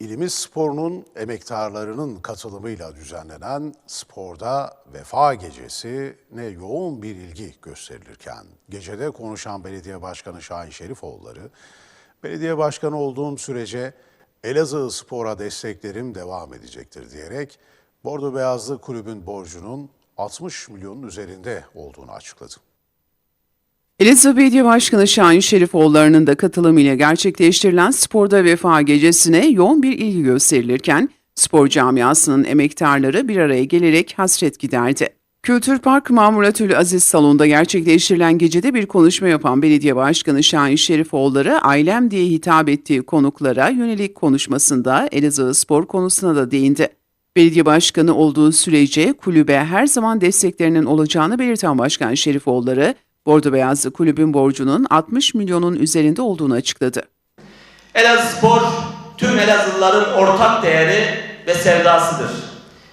İlimiz sporunun emektarlarının katılımıyla düzenlenen sporda vefa gecesi ne yoğun bir ilgi gösterilirken gecede konuşan belediye başkanı Şahin Şerifoğulları, belediye başkanı olduğum sürece Elazığ Spor'a desteklerim devam edecektir diyerek Bordo Beyazlı kulübün borcunun 60 milyonun üzerinde olduğunu açıkladı. Elazığ Belediye Başkanı Şahin Şerifoğulları'nın da katılımıyla gerçekleştirilen sporda vefa gecesine yoğun bir ilgi gösterilirken spor camiasının emektarları bir araya gelerek hasret giderdi. Kültür Park Mamuratül Aziz Salon'da gerçekleştirilen gecede bir konuşma yapan Belediye Başkanı Şahin Şerifoğulları ailem diye hitap ettiği konuklara yönelik konuşmasında Elazığ spor konusuna da değindi. Belediye başkanı olduğu sürece kulübe her zaman desteklerinin olacağını belirten Başkan Şerifoğulları, Bordo Beyazlı kulübün borcunun 60 milyonun üzerinde olduğunu açıkladı. Elazığ Spor tüm Elazığlıların ortak değeri ve sevdasıdır.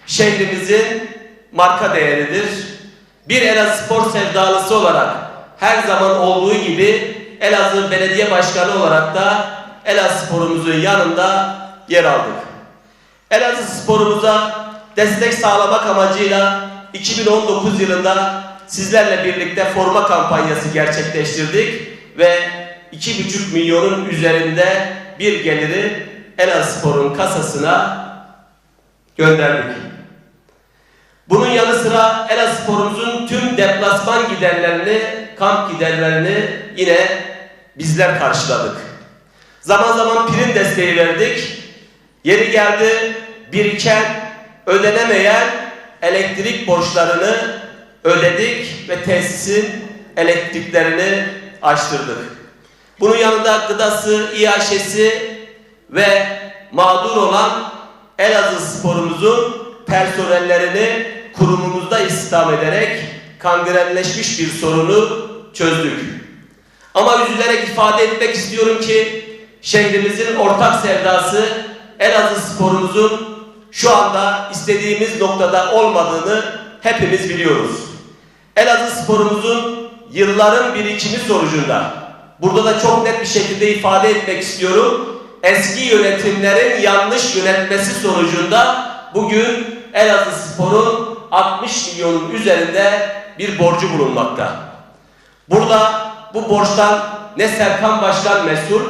Şehrimizin marka değeridir. Bir Elazığ Spor sevdalısı olarak her zaman olduğu gibi Elazığ Belediye Başkanı olarak da Elazığ Spor'umuzun yanında yer aldık. Elazığ sporumuza destek sağlamak amacıyla 2019 yılında sizlerle birlikte forma kampanyası gerçekleştirdik ve 2,5 milyonun üzerinde bir geliri Elazığ Spor'un kasasına gönderdik. Bunun yanı sıra Elazığ Spor'umuzun tüm deplasman giderlerini, kamp giderlerini yine bizler karşıladık. Zaman zaman prim desteği verdik. Yeri geldi biriken, ödenemeyen elektrik borçlarını ödedik ve tesisin elektriklerini açtırdık. Bunun yanında gıdası, iaşesi ve mağdur olan Elazığ sporumuzun personellerini kurumumuzda istihdam ederek kangrenleşmiş bir sorunu çözdük. Ama üzülerek ifade etmek istiyorum ki şehrimizin ortak sevdası Elazığ sporumuzun şu anda istediğimiz noktada olmadığını hepimiz biliyoruz. Elazığ sporumuzun yılların birikimi sonucunda burada da çok net bir şekilde ifade etmek istiyorum. Eski yönetimlerin yanlış yönetmesi sonucunda bugün Elazığ sporun 60 milyonun üzerinde bir borcu bulunmakta. Burada bu borçtan ne Serkan Başkan mesul,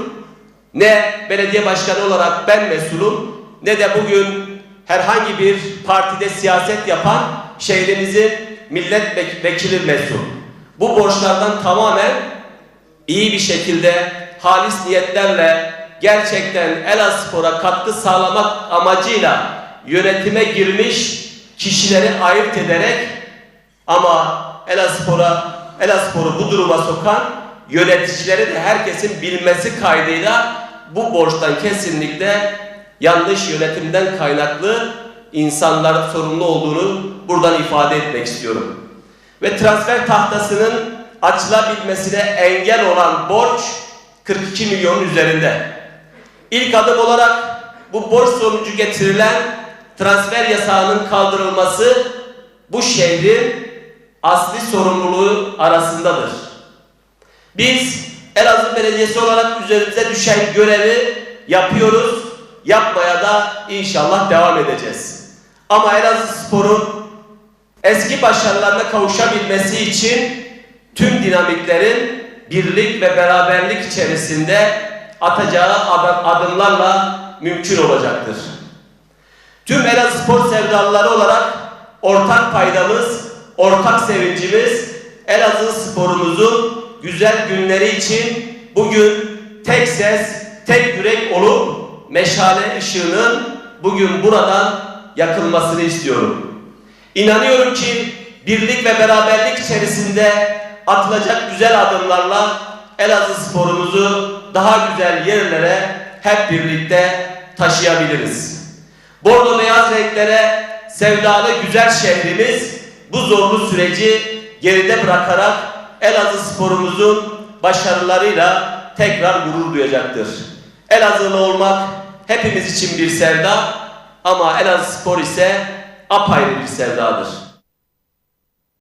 ne belediye başkanı olarak ben mesulum, ne de bugün herhangi bir partide siyaset yapan şehrimizin milletvekili mesul. Bu borçlardan tamamen iyi bir şekilde halis niyetlerle gerçekten Elazığspor'a katkı sağlamak amacıyla yönetime girmiş kişileri ayırt ederek ama Elazığspor'a Elazığspor'u bu duruma sokan yöneticileri de herkesin bilmesi kaydıyla bu borçtan kesinlikle yanlış yönetimden kaynaklı insanlar sorumlu olduğunu buradan ifade etmek istiyorum. Ve transfer tahtasının açılabilmesine engel olan borç 42 milyonun üzerinde. İlk adım olarak bu borç sonucu getirilen transfer yasağının kaldırılması bu şehrin asli sorumluluğu arasındadır. Biz Elazığ Belediyesi olarak üzerimize düşen görevi yapıyoruz. Yapmaya da inşallah devam edeceğiz. Ama Elazığ Spor'un eski başarılarına kavuşabilmesi için tüm dinamiklerin birlik ve beraberlik içerisinde atacağı adımlarla mümkün olacaktır. Tüm Elazığ spor sevdalıları olarak ortak paydamız, ortak sevincimiz Elazığ sporumuzun güzel günleri için bugün tek ses, tek yürek olup meşale ışığının bugün buradan yakılmasını istiyorum. İnanıyorum ki birlik ve beraberlik içerisinde atılacak güzel adımlarla Elazığ sporumuzu daha güzel yerlere hep birlikte taşıyabiliriz. Bordo beyaz renklere sevdalı güzel şehrimiz bu zorlu süreci geride bırakarak Elazığ sporumuzun başarılarıyla tekrar gurur duyacaktır. Elazığlı olmak hepimiz için bir sevda ama Elazığ spor ise apayrı bir sevdadır.